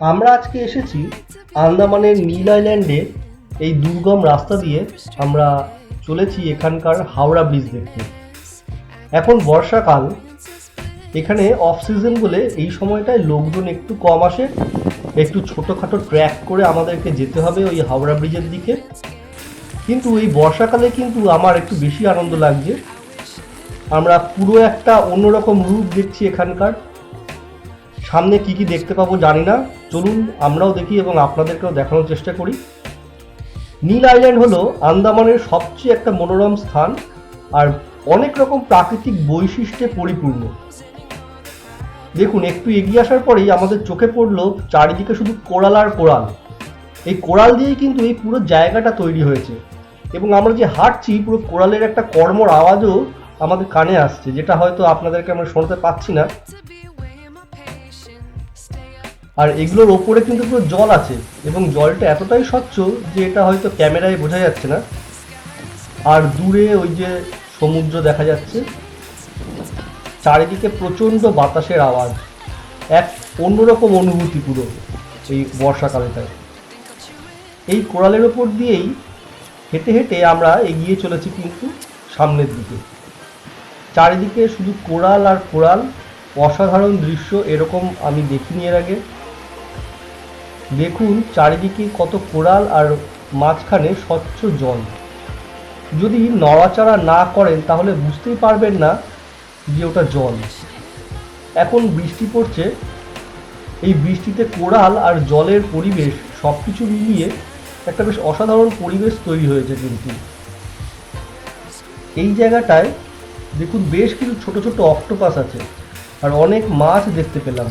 আমরা আজকে এসেছি আন্দামানের নীল আইল্যান্ডে, এই দুর্গম রাস্তা দিয়ে আমরা চলেছি এখানকার হাওড়া ব্রিজ দেখতে। এখন বর্ষাকাল, এখানে অফ সিজন বলে এই সময়টায় লোকজন একটু কম আসে, একটু ছোটোখাটো ট্র্যাক করে আমাদেরকে যেতে হবে ওই হাওড়া ব্রিজের দিকে। কিন্তু এই বর্ষাকালে কিন্তু আমার একটু বেশি আনন্দ লাগছে। আমরা পুরো একটা অন্যরকম রূপ দেখছি এখানকার। সামনে কি কি দেখতে পাবো জানি না। চলুন আমরাও দেখি এবং আপনাদেরকেও দেখানোর চেষ্টা করি। নীল আইল্যান্ড হলো আন্দামানের সবচেয়ে একটা মনোরম স্থান আর অনেক রকম প্রাকৃতিক বৈশিষ্ট্যে পরিপূর্ণ। দেখুন, একটু এগিয়ে আসার পরেই আমাদের চোখে পড়ল চারিদিকে শুধু কোরাল আর কোরাল এই কোরাল দিয়েই কিন্তু এই পুরো জায়গাটা তৈরি হয়েছে এবং আমরা যে হাঁটছি, পুরো কোরালের একটা কর্মর আওয়াজও আমাদের কানে আসছে, যেটা হয়তো আপনাদেরকে আমরা শুনতে পাচ্ছি না। আর এগুলোর ওপরে কিন্তু পুরো জল আছে এবং জলটা এতটাই স্বচ্ছ যে এটা হয়তো ক্যামেরায় বোঝা যাচ্ছে না। আর দূরে ওই যে সমুদ্র দেখা যাচ্ছে, চারিদিকে প্রচণ্ড বাতাসের আওয়াজ। এক অন্যরকম অনুভূতি পুরো এই বর্ষাকালেটায়। এই কোরালের ওপর দিয়েই হেঁটে হেঁটে আমরা এগিয়ে চলেছি কিন্তু সামনের দিকে। চারিদিকে শুধু কোরাল আর কোরাল অসাধারণ দৃশ্য এরকম আমি দেখিনি এর আগে। দেখুন চারিদিকে কত কোরাল আর মাঝখানে স্বচ্ছ জল। যদি নড়াচড়া না করেন, তাহলে বুঝতেই পারবেন না যে ওটা জল। এখন বৃষ্টি পড়ছে। এই বৃষ্টিতে কোরাল আর জলের পরিবেশ সব কিছু মিলিয়ে একটা বেশ অসাধারণ পরিবেশ তৈরি হয়েছে কিন্তু। এই জায়গাটায় দেখুন বেশ কিছু ছোট ছোট অক্টোপাস আছে, আর অনেক মাছ দেখতে পেলাম।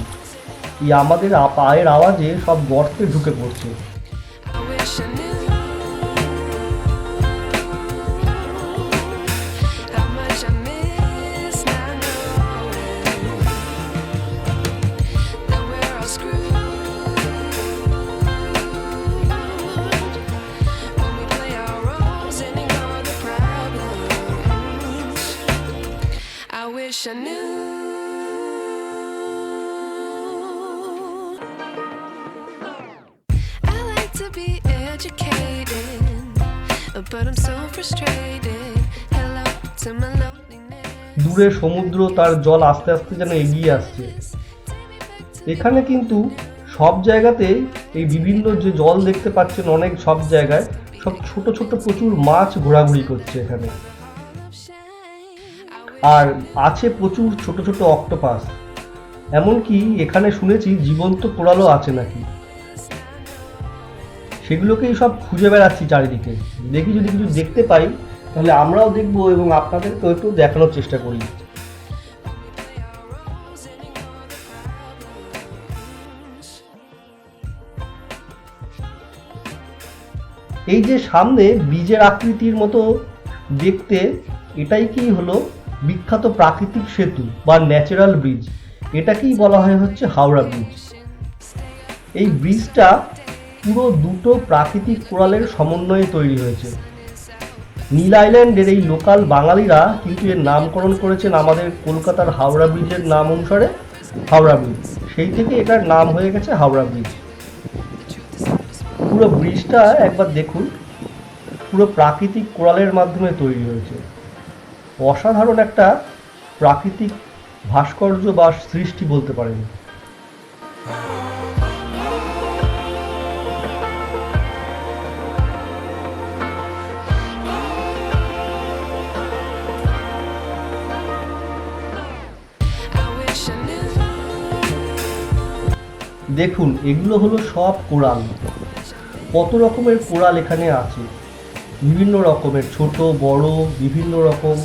আমাদের পায়ের আওয়াজে সব গর্তে ঢুকে পড়ছে। দূরে সমুদ্র, তার জল আস্তে আস্তে যেন এগিয়ে আসছে। এখানে কিন্তু সব জায়গাতে এই বিভিন্ন যে জল দেখতে পাচ্ছেন, অনেক সব জায়গায় সব ছোট ছোট প্রচুর মাছ ঘোরাঘুরি করছে এখানে। আর আছে প্রচুর ছোট ছোট অক্টোপাস এমনকি এখানে শুনেছি জীবন্ত কোরালও আছে নাকি। সেগুলোকেই সব খুঁজে বেড়াচ্ছি চারিদিকে। দেখি যদি কিছু দেখতে পাই, তাহলে আমরাও দেখব এবং আপনাদেরকেও একটু দেখানোর চেষ্টা করি। এই যে সামনে বীজের আকৃতির মতো দেখতে, এটাই কি হলো বিখ্যাত প্রাকৃতিক সেতু বা ন্যাচারাল ব্রিজ এটাকেই বলা হয় হচ্ছে হাওড়া ব্রিজ এই ব্রিজটা পুরো দুটো প্রাকৃতিক কোরালের সমন্বয়ে তৈরি হয়েছে। নীল আইল্যান্ডের এই লোকাল বাঙালিরা কিন্তু এর নামকরণ করেছেন আমাদের কলকাতার হাওড়া ব্রিজের নাম অনুসারে হাওড়া ব্রিজ। সেই থেকে এটার নাম হয়ে গেছে হাওড়া ব্রিজ। পুরো ব্রিজটা একবার দেখুন, পুরো প্রাকৃতিক কোরালের মাধ্যমে তৈরি হয়েছে। অসাধারণ একটা প্রাকৃতিক ভাস্কর্য বা সৃষ্টি বলতে পারেন। দেখুন, এগুলো হলো সব কোরাল। কত রকমের কোরাল এখানে আছে। বিভিন্ন রকমের, ছোট, বড়, বিভিন্ন রকম।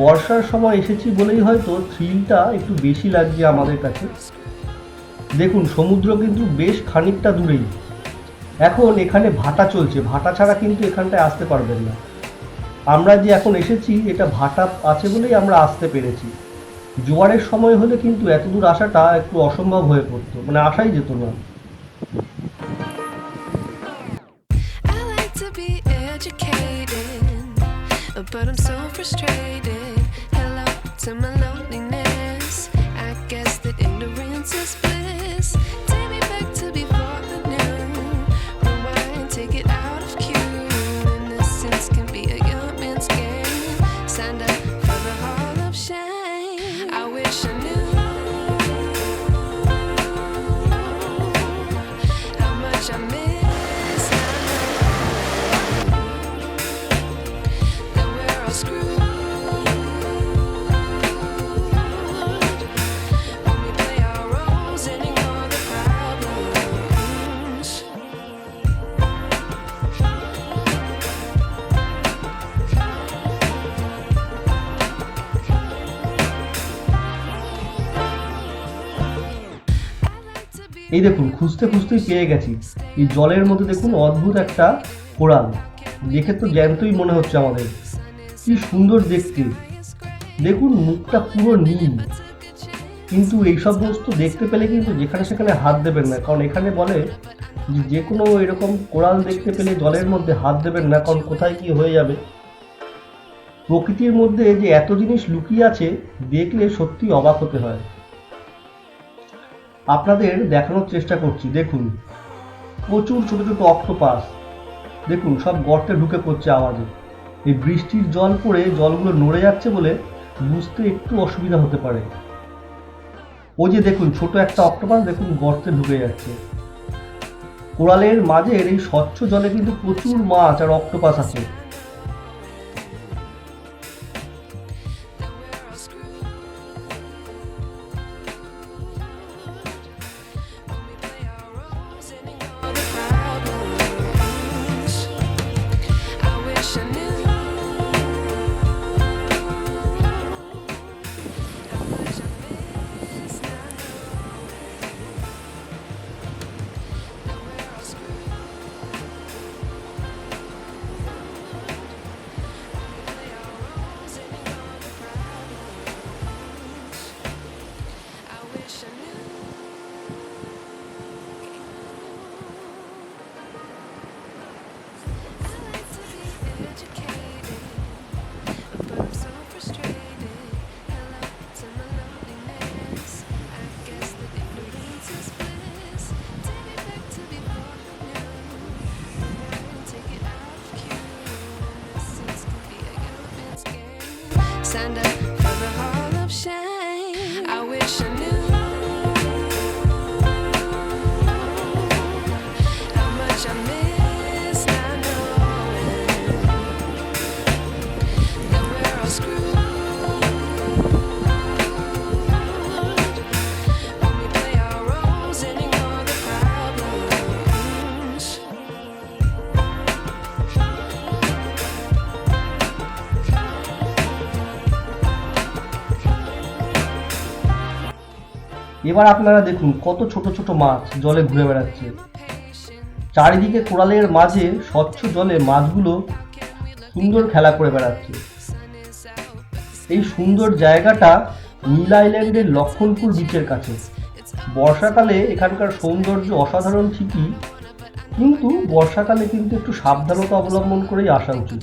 বর্ষার সময় এসেছি বলেই হয়তো থ্রিলটা একটু বেশি লাগছে আমাদের কাছে। দেখুন, সমুদ্র কিন্তু বেশ খানিকটা দূরেই। এখন এখানে ভাটা চলছে। ভাটা ছাড়া কিন্তু এখানটায় আসতে পারবেন না। আমরা যে এখন এসেছি, এটা ভাটা আছে বলেই আমরা আসতে পেরেছি। জোয়ারের সময় হলে কিন্তু এত দূর আসাটা একটু অসম্ভব হয়ে পড়তো। মানে আসাই যেত না। dances. এই দেখুন, খুঁজতে খুঁজতেই পেয়ে গেছি। এই জলের মধ্যে দেখুন অদ্ভুত একটা কোরাল। দেখে তো জ্যান্তই মনে হচ্ছে আমাদের। কি সুন্দর দেখতে। দেখুন, মুখটা পুরো নীল। কিন্তু এইসব বস্তু দেখতে পেলে কিন্তু যেখানে সেখানে হাত দেবেন না। কারণ এখানে বলে যে যে কোনো এরকম কোরাল দেখতে পেলে জলের মধ্যে হাত দেবেন না, কারণ কোথায় কি হয়ে যাবে? প্রকৃতির মধ্যে যে এত জিনিস লুকিয়ে আছে, দেখলে সত্যি অবাক হতে হয়। আপনাদের দেখানোর চেষ্টা করছি, দেখুন। প্রচুর ছোট ছোট অক্টোপাস দেখুন, সব গর্তে ঢুকে পড়ছে আওয়াজে এই বৃষ্টির জল পড়ে জলগুলো নড়ে যাচ্ছে বলে বুঝতে একটু অসুবিধা হতে পারে। ওই যে দেখুন, ছোট একটা অক্টোপাস দেখুন গর্তে ঢুকে যাচ্ছে। কোরালের মাঝের এই স্বচ্ছ জলে কিন্তু প্রচুর মাছ আর অক্টোপাস আছে। Alexander. এবার আপনারা দেখুন কত ছোট ছোট মাছ জলে ঘুরে বেড়াচ্ছে। চারিদিকে কোরালের মাঝে স্বচ্ছ জলে মাছগুলো সুন্দর খেলা করে বেড়াচ্ছে। এই সুন্দর জায়গাটা নীল আইল্যান্ডের লক্ষণপুর বিচের কাছে। বর্ষাকালে এখানকার সৌন্দর্য অসাধারণ ঠিকই, কিন্তু বর্ষাকালে কিন্তু একটু সাবধানতা অবলম্বন করেই আসা উচিত।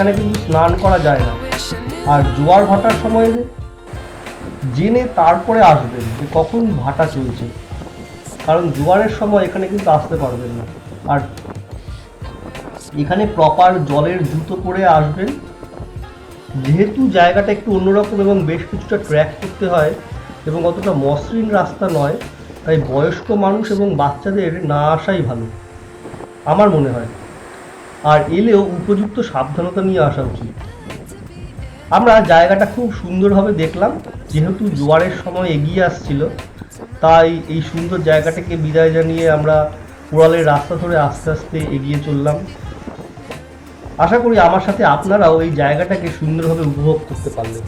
এখানে কিন্তু স্নান করা যায় না। আর জোয়ার ভাটার সময় জেনে তারপরে আসবেন যে কখন ভাটা চলছে। কারণ জোয়ারের সময় এখানে কিন্তু আসতে পারবেন না। আর এখানে প্রপার জলের জুতো পরে আসবেন যেহেতু জায়গাটা একটু অন্যরকম এবং বেশ কিছুটা ট্র্যাক করতে হয় এবং অতটা মসৃণ রাস্তা নয়, তাই বয়স্ক মানুষ এবং বাচ্চাদের না আসাই ভালো, আমার মনে হয়। আর এলেও উপযুক্ত সাবধানতা নিয়ে আসা উচিত। আমরা জায়গাটা খুব সুন্দরভাবে দেখলাম, যেহেতু জোয়ারের সময় এগিয়ে আসছিল, তাই এই সুন্দর জায়গাটাকে বিদায় জানিয়ে আমরা উড়ালের রাস্তা ধরে আস্তে আস্তে এগিয়ে চললাম। আশা করি আমার সাথে আপনারাও এই জায়গাটাকে সুন্দরভাবে উপভোগ করতে পারলেন।